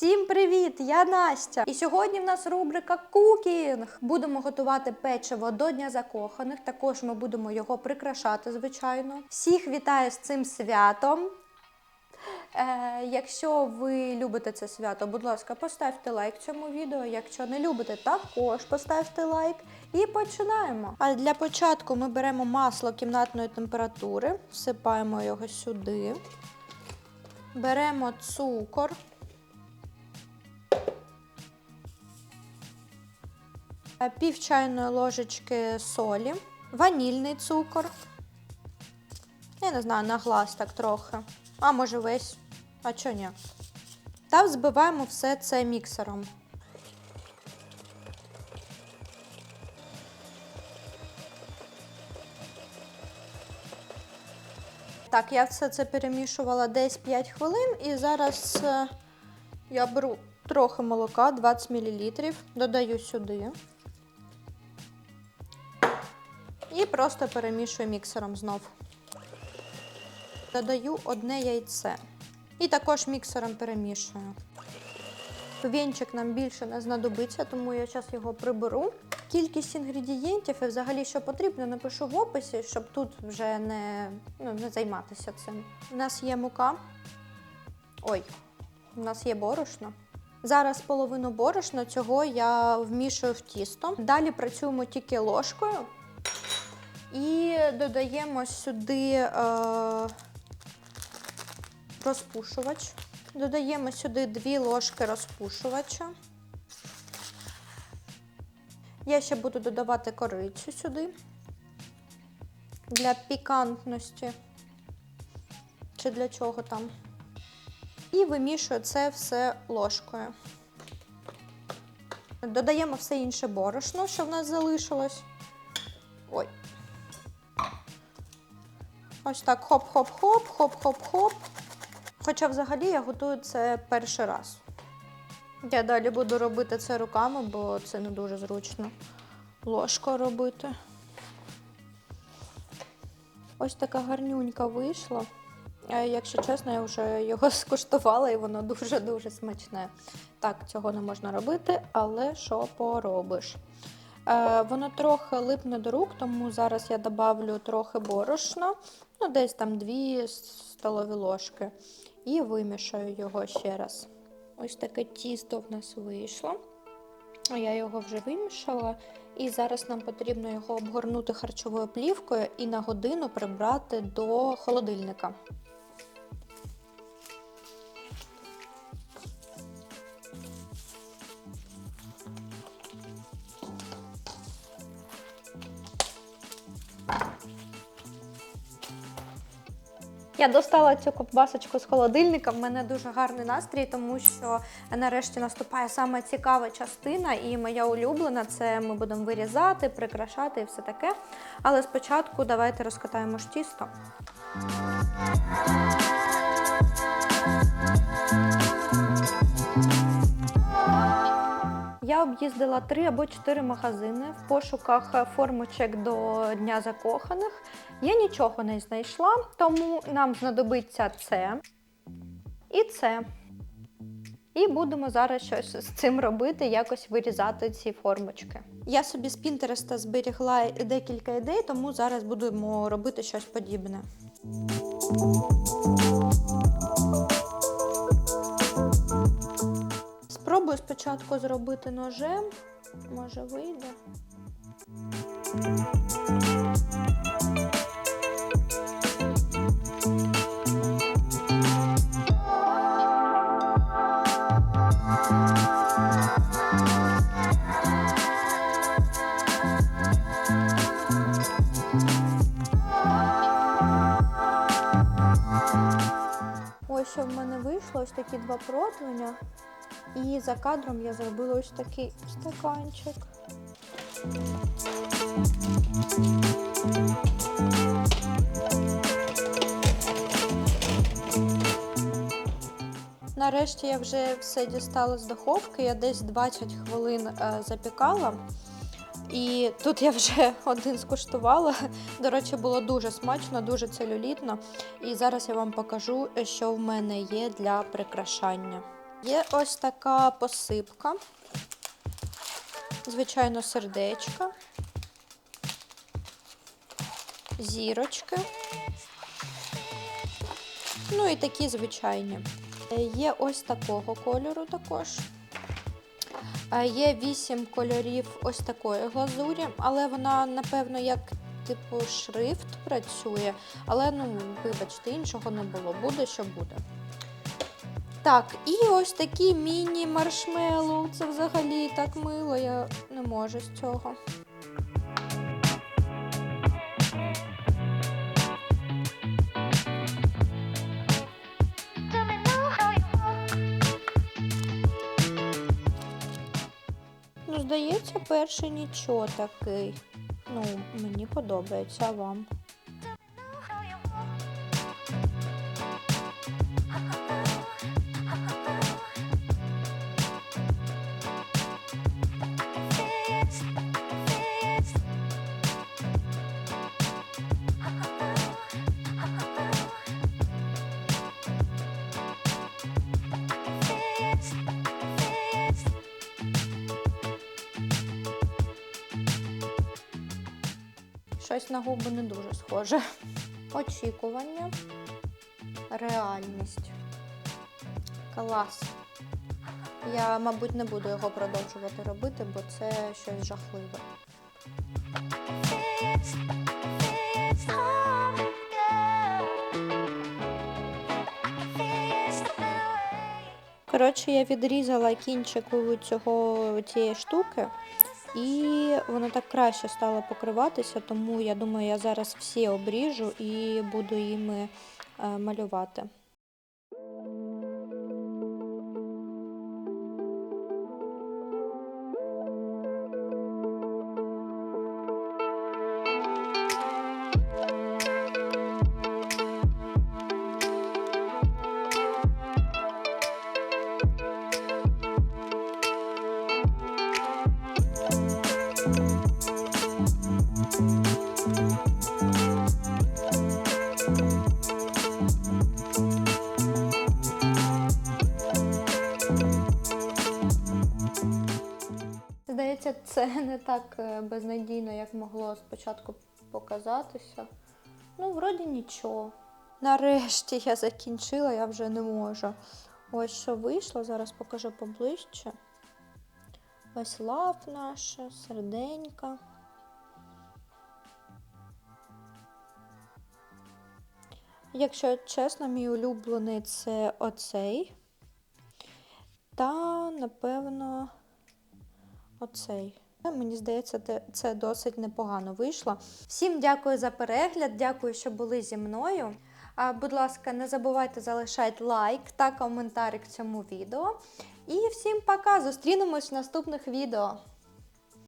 Всім привіт! Я Настя. І сьогодні в нас рубрика Кукінг. Будемо готувати печиво до Дня закоханих. Також ми будемо його прикрашати, звичайно. Всіх вітаю з цим святом. Е, якщо ви любите це свято, будь ласка, поставте лайк цьому відео. Якщо не любите, також поставте лайк. І починаємо. А для початку ми беремо масло кімнатної температури, всипаємо його сюди. Беремо цукор. Пів чайної ложечки солі, ванільний цукор. Я не знаю, на глаз так трохи. А може весь, а чого ні. Та взбиваємо все це міксером. Так, я все це перемішувала десь 5 хвилин і зараз е, я беру трохи молока, 20 мл, додаю сюди. І просто перемішую міксером знов. Додаю одне яйце. І також міксером перемішую. Вінчик нам більше не знадобиться, тому я зараз його приберу. Кількість інгредієнтів і взагалі, що потрібно, напишу в описі, щоб тут вже не, ну, не займатися цим. У нас є мука. Ой, у нас є борошно. Зараз половину борошна цього я вмішую в тісто. Далі працюємо тільки ложкою. І додаємо сюди е, розпушувач. Додаємо сюди 2 ложки розпушувача. Я ще буду додавати корицю сюди для пікантності. Чи для чого там. І вимішую це все ложкою. Додаємо все інше борошно, що в нас залишилось. Ой. Ось так хоп-хоп-хоп, хоп-хоп-хоп. Хоча взагалі я готую це перший раз. Я далі буду робити це руками, бо це не дуже зручно ложкою робити. Ось така гарнюнька вийшла. Якщо чесно, я вже його скуштувала і воно дуже-дуже смачне. Так, цього не можна робити, але що поробиш? Е, Воно трохи липне до рук, тому зараз я добавлю трохи борошна, ну десь там 2 столові ложки, і вимішаю його ще раз. Ось таке тісто в нас вийшло. Я його вже вимішала, і зараз нам потрібно його обгорнути харчовою плівкою і на годину прибрати до холодильника. Я достала цю ковбасочку з холодильника. В мене дуже гарний настрій, тому що нарешті наступає саме цікава частина, і моя улюблена це ми будемо вирізати, прикрашати і все таке. Але спочатку давайте розкатаємо ж тісто. Об'їздила три або чотири магазини в пошуках формочок до Дня закоханих. Я нічого не знайшла, тому нам знадобиться це і це. І будемо зараз щось з цим робити, якось вирізати ці формочки. Я собі з Пінтереста зберігла декілька ідей, тому зараз будемо робити щось подібне. Спочатку зробити ножем. Може вийде. Ось що в мене вийшло, ось такі два противня. І за кадром я зробила ось такий стаканчик. Нарешті я вже все дістала з духовки, я десь 20 хвилин е, запікала. І тут я вже один скуштувала. До речі, було дуже смачно, дуже целюлітно. І зараз я вам покажу, що в мене є для прикрашання. Є ось така посипка. Звичайно, сердечка. Зірочки. Ну і такі звичайні. Е, Є ось такого кольору також. Е, Є вісім кольорів ось такої глазурі, але вона, напевно, як типу шрифт працює. Але, ну, вибачте, іншого не було. Буде, що буде. Так, і ось такі міні-маршмеллоу. Це взагалі так мило, я не можу з цього. Ну, здається, перший нічого такий. Ну, мені подобається а вам. Щось на губи не дуже схоже. Очікування. Реальність. Клас. Я, мабуть, не буду його продовжувати робити, бо це щось жахливе. Коротше, я відрізала кінчик цього цієї штуки, і воно так краще стало покриватися, тому я думаю, я зараз всі обріжу і буду їми е, малювати. Здається, це не так е, безнадійно, як могло спочатку показатися. Ну, вроді нічого. Нарешті я закінчила, я вже не можу. Ось що вийшло, зараз покажу поближче. Ось лав наша, серденька. Якщо чесно, мій улюблений це оцей. Та, напевно, оцей. Мені здається, це досить непогано вийшло. Всім дякую за перегляд, дякую, що були зі мною. А, будь ласка, не забувайте залишати лайк та коментарик цьому відео. І всім пока! Зустрінемось в наступних відео.